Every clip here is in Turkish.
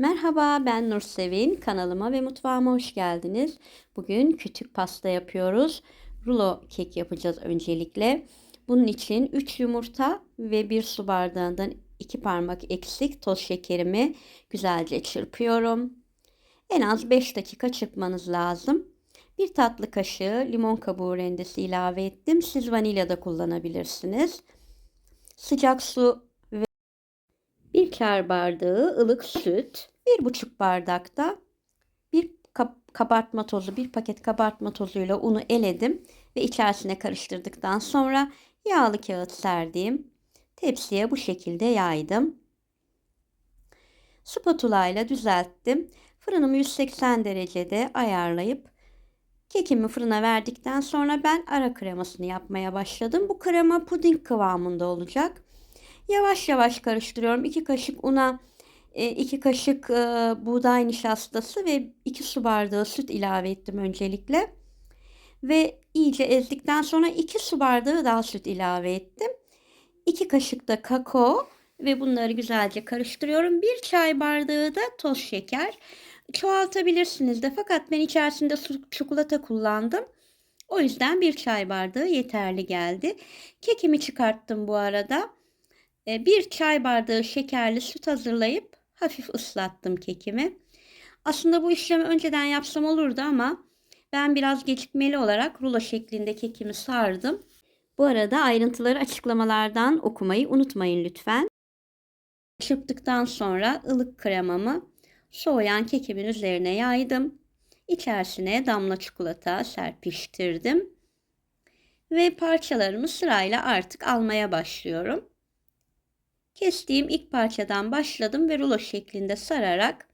Merhaba ben Nursevin. Kanalıma ve mutfağıma hoş geldiniz. Bugün küçük pasta yapıyoruz. Rulo kek yapacağız öncelikle. Bunun için 3 yumurta ve 1 su bardağından 2 parmak eksik toz şekerimi güzelce çırpıyorum. En az 5 dakika çırpmanız lazım. Bir tatlı kaşığı limon kabuğu rendesi ilave ettim. Siz vanilya da kullanabilirsiniz. Sıcak su çay bardağı ılık süt, bir buçuk bardakta bir kabartma tozu, bir paket kabartma tozuyla unu eledim ve içerisine karıştırdıktan sonra yağlı kağıt serdiğim tepsiye bu şekilde yaydım. Spatula ile düzelttim. Fırınımı 180 derecede ayarlayıp kekimi fırına verdikten sonra ben ara kremasını yapmaya başladım. Bu krema puding kıvamında olacak. Yavaş yavaş karıştırıyorum. 2 kaşık una, 2 e, kaşık e, buğday nişastası ve 2 su bardağı süt ilave ettim öncelikle. Ve iyice ezdikten sonra 2 su bardağı daha süt ilave ettim. 2 kaşık da kakao ve bunları güzelce karıştırıyorum. 1 çay bardağı da toz şeker. Çoğaltabilirsiniz de fakat ben içerisinde çikolata kullandım. O yüzden bir çay bardağı yeterli geldi. Kekimi çıkarttım bu arada. E, bir çay bardağı şekerli süt hazırlayıp hafif ıslattım kekimi. Aslında bu işlemi önceden yapsam olurdu ama ben biraz gecikmeli olarak rulo şeklinde kekimi sardım. Bu arada ayrıntıları açıklamalardan okumayı unutmayın lütfen. Çırptıktan sonra ılık kremamı soğuyan kekimin üzerine yaydım. İçerisine damla çikolata serpiştirdim. Ve parçalarımı sırayla artık almaya başlıyorum. Kestiğim ilk parçadan başladım ve rulo şeklinde sararak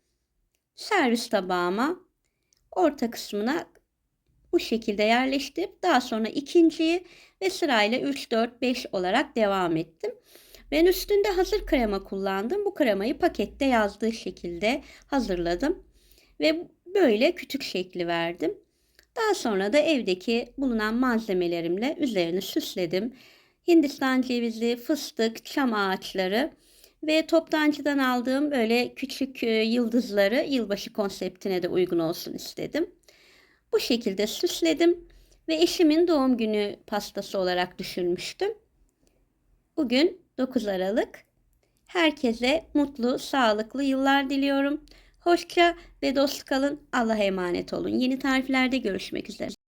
servis tabağıma orta kısmına bu şekilde yerleştirip daha sonra ikinciyi ve sırayla 3, 4, 5 olarak devam ettim. Ben üstünde hazır krema kullandım. Bu kremayı pakette yazdığı şekilde hazırladım. Ve böyle küçük şekli verdim. Daha sonra da evdeki bulunan malzemelerimle üzerini süsledim. Hindistan cevizi, fıstık, çam ağaçları ve toptancıdan aldığım böyle küçük e, yıldızları yılbaşı konseptine de uygun olsun istedim. Bu şekilde süsledim ve eşimin doğum günü pastası olarak düşünmüştüm. Bugün 9 Aralık. Herkese mutlu, sağlıklı yıllar diliyorum. Hoşça ve dost kalın. Allah'a emanet olun. Yeni tariflerde görüşmek üzere.